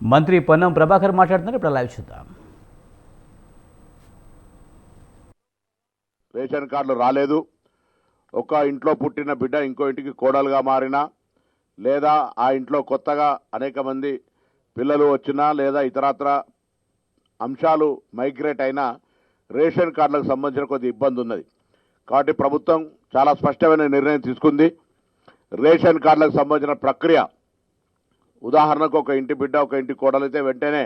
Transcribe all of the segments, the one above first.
మంత్రి పొన్నం ప్రభాకర్ మాట్లాడుతున్నారు. ఇప్పుడు లైవ్ చూద్దాం. రేషన్ కార్డులు రాలేదు. ఒక ఇంట్లో పుట్టిన బిడ్డ ఇంకో ఇంటికి కోడలుగా మారినా లేదా ఆ ఇంట్లో కొత్తగా అనేక మంది పిల్లలు వచ్చినా లేదా ఇతరత్ర అంశాలు మైగ్రేట్ అయినా రేషన్ కార్డులకు సంబంధించిన కొద్ది ఇబ్బంది ఉన్నది. కాబట్టి ప్రభుత్వం చాలా స్పష్టమైన నిర్ణయం తీసుకుంది. రేషన్ కార్డులకు సంబంధించిన ప్రక్రియ ఉదాహరణకు ఒక ఇంటి బిడ్డ ఒక ఇంటి కోడలైతే వెంటనే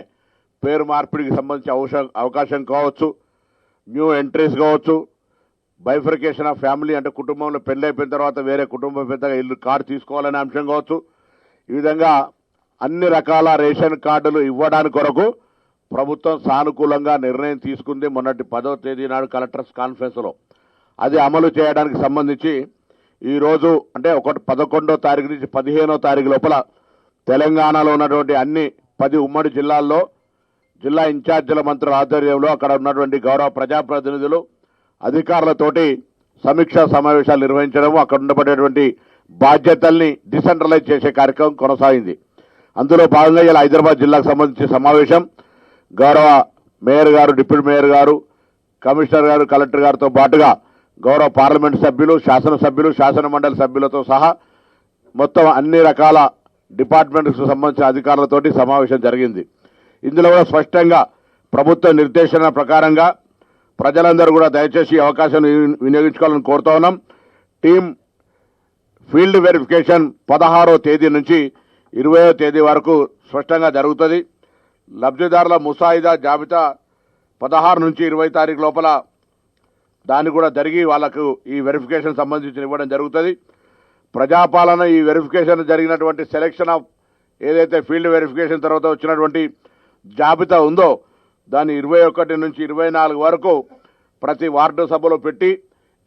పేరు మార్పిడికి సంబంధించి అవసరం అవకాశం కావచ్చు న్యూ ఎంట్రీస్ కావచ్చు బైఫర్కేషన్ ఆఫ్ ఫ్యామిలీ అంటే కుటుంబంలో పెళ్ళి అయిపోయిన తర్వాత వేరే కుటుంబం పెద్దగా ఇల్లు కార్డు తీసుకోవాలనే అంశం కావచ్చు. ఈ విధంగా అన్ని రకాల రేషన్ కార్డులు ఇవ్వడానికి కొరకు ప్రభుత్వం సానుకూలంగా నిర్ణయం తీసుకుంది మొన్నటి పదో తేదీ నాడు కలెక్టర్స్ కాన్ఫరెన్స్లో. అది అమలు చేయడానికి సంబంధించి ఈరోజు అంటే ఒకటి పదకొండో తారీఖు నుంచి పదిహేనో తారీఖు లోపల తెలంగాణలో ఉన్నటువంటి అన్ని పది ఉమ్మడి జిల్లాల్లో జిల్లా ఇన్ఛార్జీల మంత్రుల ఆధ్వర్యంలో అక్కడ ఉన్నటువంటి గౌరవ ప్రజాప్రతినిధులు అధికారులతోటి సమీక్షా సమావేశాలు నిర్వహించడం అక్కడ ఉండబడేటువంటి బాధ్యతల్ని డిసెంట్రలైజ్ చేసే కార్యక్రమం కొనసాగింది. అందులో భాగంగా ఇలా హైదరాబాద్ జిల్లాకు సంబంధించి సమావేశం. గౌరవ మేయర్ గారు డిప్యూటీ మేయర్ గారు కమిషనర్ గారు కలెక్టర్ గారితో పాటుగా గౌరవ పార్లమెంట్ సభ్యులు శాసనసభ్యులు శాసన మండలి సభ్యులతో సహా మొత్తం అన్ని రకాల డిపార్ట్మెంట్కు సంబంధించిన అధికారులతోటి సమావేశం జరిగింది. ఇందులో కూడా స్పష్టంగా ప్రభుత్వ నిర్దేశన ప్రకారంగా ప్రజలందరూ కూడా దయచేసి అవకాశం వినియోగించుకోవాలని కోరుతా ఉన్నాం. టీం ఫీల్డ్ వెరిఫికేషన్ పదహారో తేదీ నుంచి ఇరవయో తేదీ వరకు స్పష్టంగా జరుగుతుంది. లబ్ధిదారుల ముసాయిదా జాబితా పదహారు నుంచి ఇరవై తారీఖు లోపల దాన్ని కూడా జరిగి వాళ్ళకు ఈ వెరిఫికేషన్ సంబంధించి ఇవ్వడం జరుగుతుంది. ప్రజాపాలన ఈ వెరిఫికేషన్ జరిగినటువంటి సెలెక్షన్ ఆఫ్ ఏదైతే ఫీల్డ్ వెరిఫికేషన్ తర్వాత వచ్చినటువంటి జాబితా ఉందో దాన్ని ఇరవై ఒకటి నుంచి ఇరవై నాలుగు వరకు ప్రతి వార్డు సభలో పెట్టి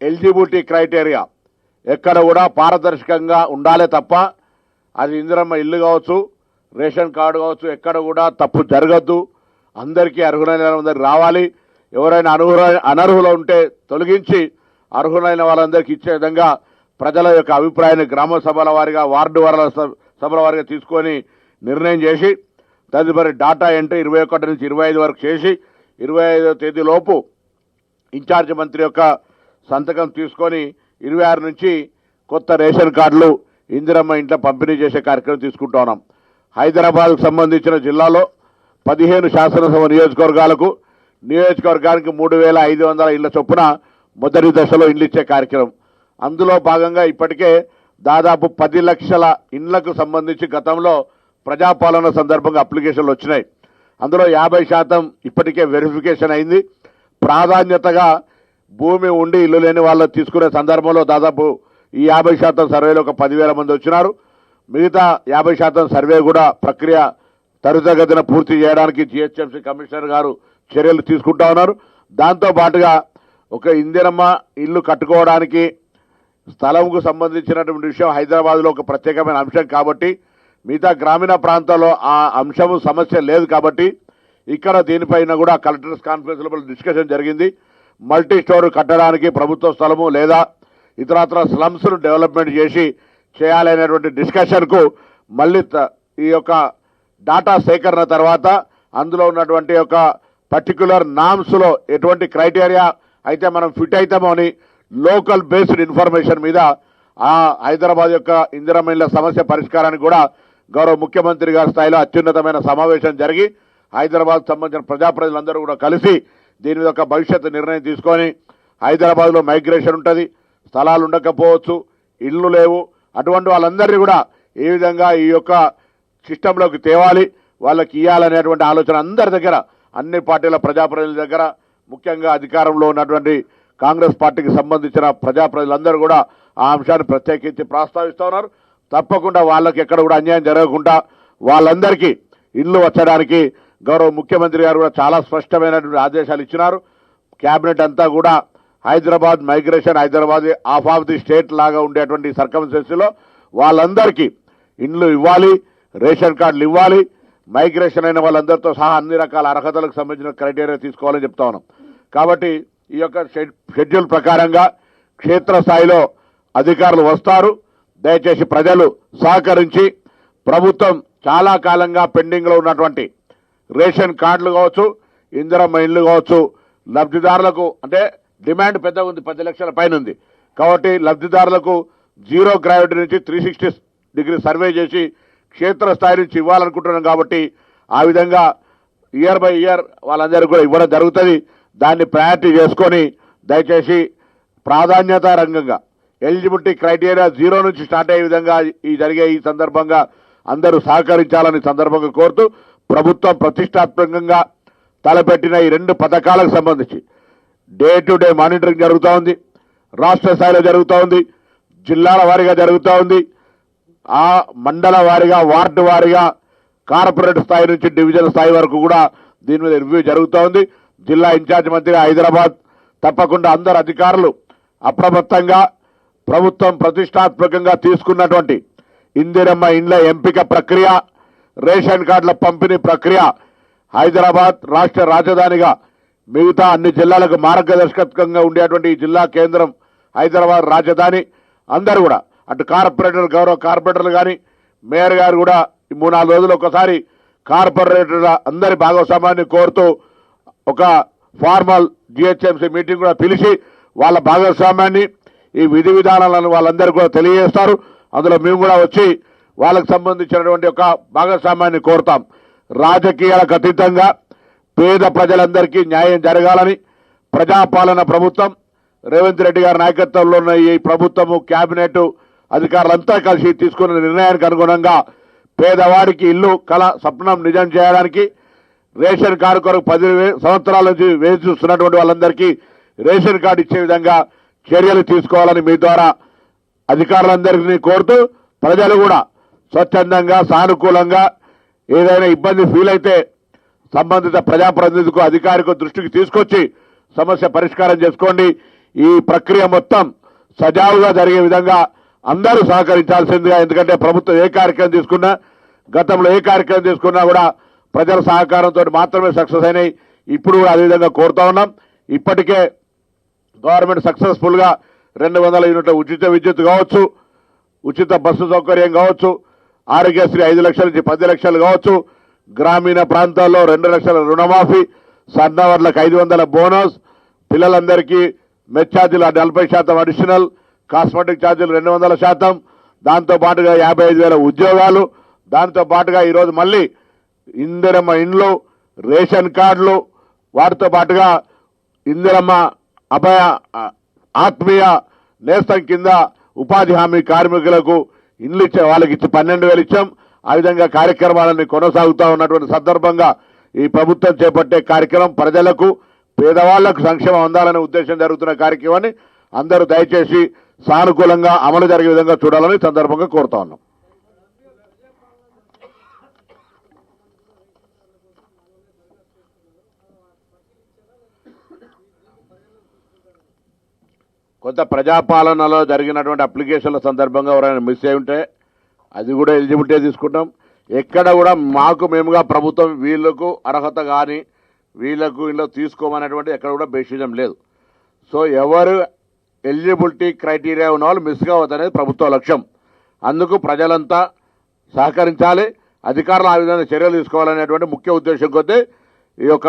ఎలిజిబిలిటీ క్రైటీరియా ఎక్కడ కూడా పారదర్శకంగా ఉండాలే తప్ప అది ఇందిరమ్మ ఇల్లు కావచ్చు రేషన్ కార్డు కావచ్చు ఎక్కడ కూడా తప్పు జరగద్దు. అందరికీ అర్హులైన వాళ్ళందరికీ రావాలి. ఎవరైనా అనర్హుల అనర్హులు ఉంటే తొలగించి అర్హులైన వాళ్ళందరికీ ఇచ్చే విధంగా ప్రజల యొక్క అభిప్రాయాన్ని గ్రామ సభల వారిగా వార్డు వారాల సభల వారిగా తీసుకొని నిర్ణయం చేసి తదుపరి డాటా ఎంట్రీ ఇరవై ఒకటి నుంచి ఇరవై ఐదు వరకు చేసి ఇరవై ఐదో తేదీలోపు ఇన్ఛార్జ్ మంత్రి యొక్క సంతకం తీసుకొని ఇరవై ఆరు నుంచి కొత్త రేషన్ కార్డులు ఇందిరమ్మ ఇంట్లో పంపిణీ చేసే కార్యక్రమం తీసుకుంటా ఉన్నాం. హైదరాబాద్కు సంబంధించిన జిల్లాలో పదిహేను శాసనసభ నియోజకవర్గాలకు నియోజకవర్గానికి మూడు వేల ఐదు వందల ఇళ్ళ చొప్పున మొదటి దశలో ఇల్లు ఇచ్చే కార్యక్రమం. అందులో భాగంగా ఇప్పటికే దాదాపు పది లక్షల ఇండ్లకు సంబంధించి గతంలో ప్రజాపాలన సందర్భంగా అప్లికేషన్లు వచ్చినాయి. అందులో యాభై శాతం ఇప్పటికే వెరిఫికేషన్ అయింది. ప్రాధాన్యతగా భూమి ఉండి ఇల్లు లేని వాళ్ళు తీసుకునే సందర్భంలో దాదాపు ఈ యాభై శాతం సర్వేలో ఒక పదివేల మంది వచ్చినారు. మిగతా యాభై శాతం సర్వే కూడా ప్రక్రియ త్వరితగతిన పూర్తి చేయడానికి జిహెచ్ఎంసీ కమిషనర్ గారు చర్యలు తీసుకుంటా ఉన్నారు. దాంతో పాటుగా ఒక ఇందిరమ్మ ఇల్లు కట్టుకోవడానికి స్థలంకు సంబంధించినటువంటి విషయం హైదరాబాద్లో ఒక ప్రత్యేకమైన అంశం కాబట్టి మిగతా గ్రామీణ ప్రాంతాల్లో ఆ అంశము సమస్య లేదు కాబట్టి ఇక్కడ దీనిపైన కూడా కలెక్టర్స్ కాన్ఫరెన్స్ లోపల డిస్కషన్ జరిగింది. మల్టీ స్టోర్ కట్టడానికి ప్రభుత్వ స్థలము లేదా ఇతరత్ర స్లమ్స్ను డెవలప్మెంట్ చేసి చేయాలనేటువంటి డిస్కషన్కు మళ్ళీ ఈ యొక్క డాటా సేకరణ తర్వాత అందులో ఉన్నటువంటి యొక్క పర్టికులర్ నామ్స్లో ఎటువంటి క్రైటీరియా అయితే మనం ఫిట్ అవుతామో అని లోకల్ బేస్డ్ ఇన్ఫర్మేషన్ మీద ఆ హైదరాబాద్ యొక్క ఇందిరామైన్ల సమస్య పరిష్కారానికి కూడా గౌరవ ముఖ్యమంత్రి గారి స్థాయిలో అత్యున్నతమైన సమావేశం జరిగి హైదరాబాద్ సంబంధించిన ప్రజాప్రతినిధులందరూ కూడా కలిసి దీని మీద ఒక భవిష్యత్తు నిర్ణయం తీసుకొని హైదరాబాద్లో మైగ్రేషన్ ఉంటుంది స్థలాలు ఉండకపోవచ్చు ఇళ్ళు లేవు. అటువంటి వాళ్ళందరినీ కూడా ఏ విధంగా ఈ యొక్క సిస్టంలోకి తేవాలి వాళ్ళకి ఇవ్వాలనేటువంటి ఆలోచన అందరి దగ్గర అన్ని పార్టీల ప్రజాప్రతినిధుల దగ్గర ముఖ్యంగా అధికారంలో ఉన్నటువంటి కాంగ్రెస్ పార్టీకి సంబంధించిన ప్రజాప్రతినిధులందరూ కూడా ఆ అంశాన్ని ప్రత్యేకించి ప్రస్తావిస్తూ ఉన్నారు. తప్పకుండా వాళ్ళకి ఎక్కడ కూడా అన్యాయం జరగకుండా వాళ్ళందరికీ ఇల్లు వచ్చడానికి గౌరవ ముఖ్యమంత్రి గారు కూడా చాలా స్పష్టమైనటువంటి ఆదేశాలు ఇచ్చినారు. క్యాబినెట్ అంతా కూడా Hyderabad migration Hyderabad of of the state లాగా ఉండేటువంటి సర్కమ్స్టెన్సీలో వాళ్ళందరికీ ఇండ్లు ఇవ్వాలి రేషన్ కార్డులు ఇవ్వాలి. మైగ్రేషన్ అయిన వాళ్ళందరితో సహా అన్ని రకాల అర్హతలకు సంబంధించిన క్రైటీరియా తీసుకోవాలని చెప్తా ఉన్నాం. కాబట్టి ఈ యొక్క షెడ్- షెడ్యూల్ ప్రకారంగా క్షేత్రస్థాయిలో అధికారులు వస్తారు. దయచేసి ప్రజలు సహకరించి ప్రభుత్వం చాలా కాలంగా పెండింగ్లో ఉన్నటువంటి రేషన్ కార్డులు కావచ్చు ఇందిరమ్మ ఇండ్లు కావచ్చు లబ్ధిదారులకు అంటే డిమాండ్ పెద్దగా ఉంది పది లక్షల పైన ఉంది. కాబట్టి లబ్ధిదారులకు జీరో గ్రావిటీ నుంచి త్రీ సిక్స్టీ డిగ్రీ సర్వే చేసి క్షేత్రస్థాయి నుంచి ఇవ్వాలనుకుంటున్నాం కాబట్టి ఆ విధంగా ఇయర్ బై ఇయర్ వాళ్ళందరికీ కూడా ఇవ్వడం జరుగుతుంది. దాన్ని ప్రయారిటీ చేసుకొని దయచేసి ప్రాధాన్యత రంగంగా ఎలిజిబిలిటీ క్రైటీరియా జీరో నుంచి స్టార్ట్ అయ్యే విధంగా ఈ జరిగే ఈ సందర్భంగా అందరూ సహకరించాలని సందర్భంగా కోరుతూ ప్రభుత్వం ప్రతిష్టాత్మకంగా తలపెట్టిన ఈ రెండు పథకాలకు సంబంధించి డే టు డే మానిటరింగ్ జరుగుతూ ఉంది రాష్ట్ర స్థాయిలో జరుగుతూ ఉంది జిల్లాల వారీగా జరుగుతూ ఉంది. ఆ మండల వారీగా వార్డు వారీగా కార్పొరేట్ స్థాయి నుంచి డివిజన్ స్థాయి వరకు కూడా దీని మీద రివ్యూ జరుగుతూ ఉంది. జిల్లా ఇన్ఛార్జ్ మంత్రి హైదరాబాద్ తప్పకుండా అందరు అధికారులు అప్రమత్తంగా ప్రభుత్వం ప్రతిష్టాత్మకంగా తీసుకున్నటువంటి ఇందిరమ్మ ఇండ్ల ఎంపిక ప్రక్రియ రేషన్ కార్డుల పంపిణీ ప్రక్రియ హైదరాబాద్ రాష్ట్ర రాజధానిగా మిగతా అన్ని జిల్లాలకు మార్గదర్శకత్వంగా ఉండేటువంటి ఈ జిల్లా కేంద్రం హైదరాబాద్ రాజధాని. అందరూ కూడా అటు కార్పొరేటర్ గౌరవ కార్పొరేటర్లు కానీ మేయర్ గారు కూడా ఈ మూడు నాలుగు రోజులు ఒకసారి కార్పొరేటర్ల అందరి భాగస్వామ్యాన్ని కోరుతూ ఒక ఫార్మల్ జిహెచ్ఎంసీ మీటింగ్ కూడా పిలిచి వాళ్ళ భాగస్వామ్యాన్ని ఈ విధి విధానాలను వాళ్ళందరూ కూడా తెలియజేస్తారు. అందులో మేము కూడా వచ్చి వాళ్ళకు సంబంధించినటువంటి ఒక భాగస్వామ్యాన్ని కోరుతాం. రాజకీయాలకు అతీతంగా పేద ప్రజలందరికీ న్యాయం జరగాలని ప్రజాపాలన ప్రభుత్వం రేవంత్ రెడ్డి గారి నాయకత్వంలో ఉన్న ఈ ప్రభుత్వము క్యాబినెట్ అధికారులంతా కలిసి తీసుకున్న నిర్ణయానికి అనుగుణంగా పేదవాడికి ఇల్లు కళ స్వప్నం నిజం చేయడానికి రేషన్ కార్డు కొరకు పది సంవత్సరాల నుంచి వేచి చూస్తున్నటువంటి వాళ్ళందరికీ రేషన్ కార్డు ఇచ్చే విధంగా చర్యలు తీసుకోవాలని మీ ద్వారా అధికారులందరినీ కోరుతూ ప్రజలు కూడా స్వచ్ఛందంగా సానుకూలంగా ఏదైనా ఇబ్బంది ఫీల్ అయితే సంబంధిత ప్రజాప్రతినిధులకు అధికారిక దృష్టికి తీసుకొచ్చి సమస్య పరిష్కారం చేసుకోండి. ఈ ప్రక్రియ మొత్తం సజావుగా జరిగే విధంగా అందరూ సహకరించాల్సిందిగా ఎందుకంటే ప్రభుత్వం ఏ కార్యక్రమం తీసుకున్నా గతంలో ఏ కార్యక్రమం తీసుకున్నా కూడా ప్రజల సహకారంతో మాత్రమే సక్సెస్ అయినాయి. ఇప్పుడు కూడా అదేవిధంగా కోరుతా ఉన్నాం. ఇప్పటికే గవర్నమెంట్ సక్సెస్ఫుల్గా రెండు వందల యూనిట్ల ఉచిత విద్యుత్ కావచ్చు ఉచిత బస్సు సౌకర్యం కావచ్చు ఆరోగ్యశ్రీ ఐదు లక్షల నుంచి పది లక్షలు కావచ్చు గ్రామీణ ప్రాంతాల్లో రెండు లక్షల రుణమాఫీ సన్నవర్లకు ఐదు వందల బోనస్ పిల్లలందరికీ మెచ్ ఛార్జీలు నలభై శాతం అడిషనల్ కాస్మెటిక్ ఛార్జీలు రెండు వందల శాతం దాంతో పాటుగా యాభై ఐదు వేల ఉద్యోగాలు దాంతో పాటుగా ఈరోజు మళ్ళీ ఇందిరమ్మ ఇండ్లు రేషన్ కార్డులు వాటితో పాటుగా ఇందిరమ్మ అభయ ఆత్మీయ నేస్తం కింద ఉపాధి హామీ కార్మికులకు ఇండ్లు ఇచ్చే వాళ్ళకి ఇచ్చి పన్నెండు వేలు ఇచ్చాం. ఆ విధంగా కార్యక్రమాలన్నీ కొనసాగుతూ ఉన్నటువంటి సందర్భంగా ఈ ప్రభుత్వం చేపట్టే కార్యక్రమం ప్రజలకు పేదవాళ్ళకు సంక్షేమం అందాలనే ఉద్దేశం జరుగుతున్న కార్యక్రమాన్ని అందరూ దయచేసి సానుకూలంగా అమలు జరిగే విధంగా చూడాలని సందర్భంగా కోరుతా ఉన్నాం. కొంత ప్రజాపాలనలో జరిగినటువంటి అప్లికేషన్ల సందర్భంగా ఎవరైనా మిస్ అయి ఉంటే అది కూడా ఎలిజిబిలిటీ తీసుకుంటాం. ఎక్కడ కూడా మాకు మేముగా ప్రభుత్వం వీళ్ళకు అర్హత కానీ వీళ్ళకు వీళ్ళు తీసుకోమనేటువంటి ఎక్కడ కూడా బేసిజం లేదు. సో ఎవరు ఎలిజిబిలిటీ క్రైటీరియా ఉన్న వాళ్ళు మిస్ కావద్దు అనేది ప్రభుత్వ లక్ష్యం. అందుకు ప్రజలంతా సహకరించాలి అధికారులు ఆ విధంగా చర్యలు తీసుకోవాలనేటువంటి ముఖ్య ఉద్దేశం కొద్దీ ఈ యొక్క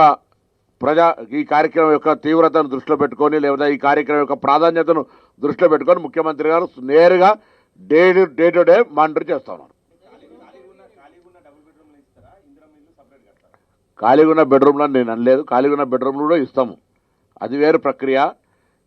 ప్రజా ఈ కార్యక్రమం యొక్క తీవ్రతను దృష్టిలో పెట్టుకొని లేదా ఈ కార్యక్రమం యొక్క ప్రాధాన్యతను దృష్టిలో పెట్టుకొని ముఖ్యమంత్రి గారు నేరుగా day day to day monitor చేస్తా ఉన్నారు. ఖాళీగా ఉన్న బెడ్రూమ్లో నేను అనలేదు. ఖాళీగా ఉన్న బెడ్రూమ్లు కూడా ఇస్తాము. అది వేరు ప్రక్రియ.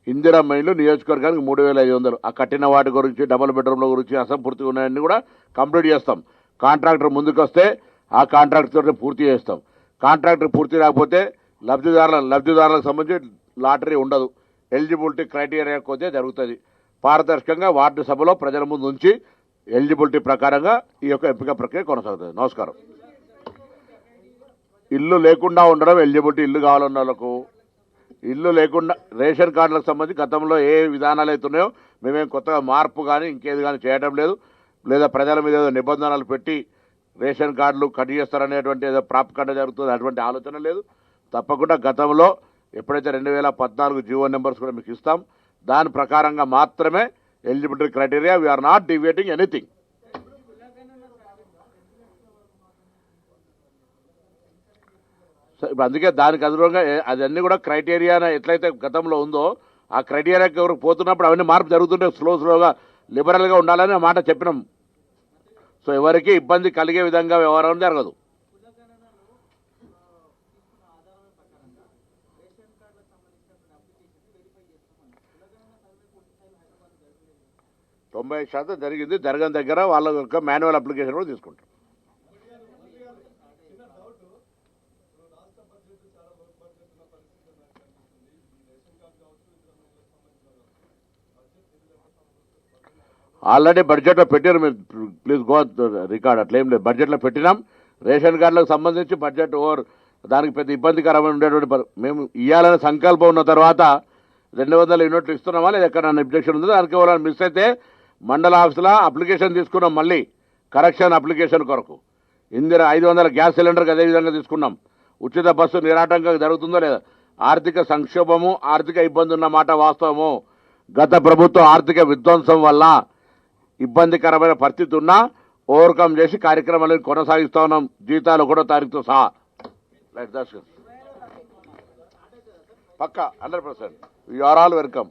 ఇందిరా మైన్లు నియోజకవర్గానికి మూడు వేల ఐదు వందలు. ఆ కట్టిన వాటి గురించి డబుల్ బెడ్రూమ్ల గురించి అసంపూర్తిగా ఉన్నాయన్నీ కూడా కంప్లీట్ చేస్తాం. కాంట్రాక్టర్ ముందుకు వస్తే ఆ కాంట్రాక్టర్ పూర్తి చేస్తాం. కాంట్రాక్టర్ పూర్తి రాకపోతే లబ్ధిదారుల లబ్ధిదారులకు సంబంధించి లాటరీ ఉండదు. ఎలిజిబిలిటీ క్రైటీరియా కొద్దిగా జరుగుతుంది. పారదర్శకంగా వార్డు సభలో ప్రజల ముందు ఉంచి ఎలిజిబిలిటీ ప్రకారంగా ఈ యొక్క ఎంపిక ప్రక్రియ కొనసాగుతుంది. నమస్కారం. ఇల్లు లేకుండా ఉండడం ఎలిజిబిలిటీ ఇల్లు కావాలన్న వాళ్ళకు. ఇల్లు లేకుండా రేషన్ కార్డులకు సంబంధించి గతంలో ఏ విధానాలు అయితే ఉన్నాయో మేమేం కొత్తగా మార్పు కానీ ఇంకేది కానీ చేయడం లేదు. లేదా ప్రజల మీద ఏదో నిబంధనలు పెట్టి రేషన్ కార్డులు కట్ చేస్తారనేటువంటి ఏదో ప్రాపకండ జరుగుతుంది. అటువంటి ఆలోచన లేదు. తప్పకుండా గతంలో ఎప్పుడైతే రెండు వేల పద్నాలుగు జీవో నెంబర్స్ కూడా మీకు ఇస్తాం దాని ప్రకారంగా మాత్రమే eligibility criteria we're not deviating anything so ఇప్పుడు అందుకే దానికి అనుగుణంగా అదన్నీ కూడా క్రైటీరియా ఎట్లయితే గతంలో ఉందో ఆ క్రైటీరియాకి ఎవరికి పోతున్నప్పుడు అవన్నీ మార్పు జరుగుతుంటే స్లో స్లోగా లిబరల్గా ఉండాలని మాట చెప్పినాం. సో ఎవరికి ఇబ్బంది కలిగే విధంగా వ్యవహారం జరగదు. తొంభై శాతం జరిగింది జరగని దగ్గర వాళ్ళ యొక్క మాన్యువల్ అప్లికేషన్ కూడా తీసుకుంటాం. ఆల్రెడీ బడ్జెట్లో పెట్టారు మీరు. ప్లీజ్ గో రికార్డ్ అట్లా ఏం లేదు. బడ్జెట్లో పెట్టినాం. రేషన్ కార్డులకు సంబంధించి బడ్జెట్ ఓవర్ దానికి పెద్ద ఇబ్బందికరమైన ఉండేటువంటి మేము ఇవ్వాలనే సంకల్పం ఉన్న తర్వాత రెండు వందల యూనిట్లు ఇస్తున్నామా లేదా ఎక్కడ అబ్జెక్షన్ ఉందో? దానికి ఎవరైనా మిస్ అయితే మండల ఆఫీసులో అప్లికేషన్ తీసుకున్నాం మళ్ళీ. కరెక్షన్ అప్లికేషన్ కొరకు. ఇందిర ఐదు వందల గ్యాస్ సిలిండర్కి అదే విధంగా తీసుకున్నాం. ఉచిత బస్సు నిరాటంకంగా జరుగుతుందో లేదా. ఆర్థిక సంక్షోభము ఆర్థిక ఇబ్బంది ఉన్న మాట వాస్తవము. గత ప్రభుత్వం ఆర్థిక విధ్వంసం వల్ల ఇబ్బందికరమైన పరిస్థితి ఉన్నా ఓవర్కమ్ చేసి కార్యక్రమాలను కొనసాగిస్తూ ఉన్నాం. జీతాలు కూడా తారీఖుతో సహా. పక్క hundred percent. You are all welcome.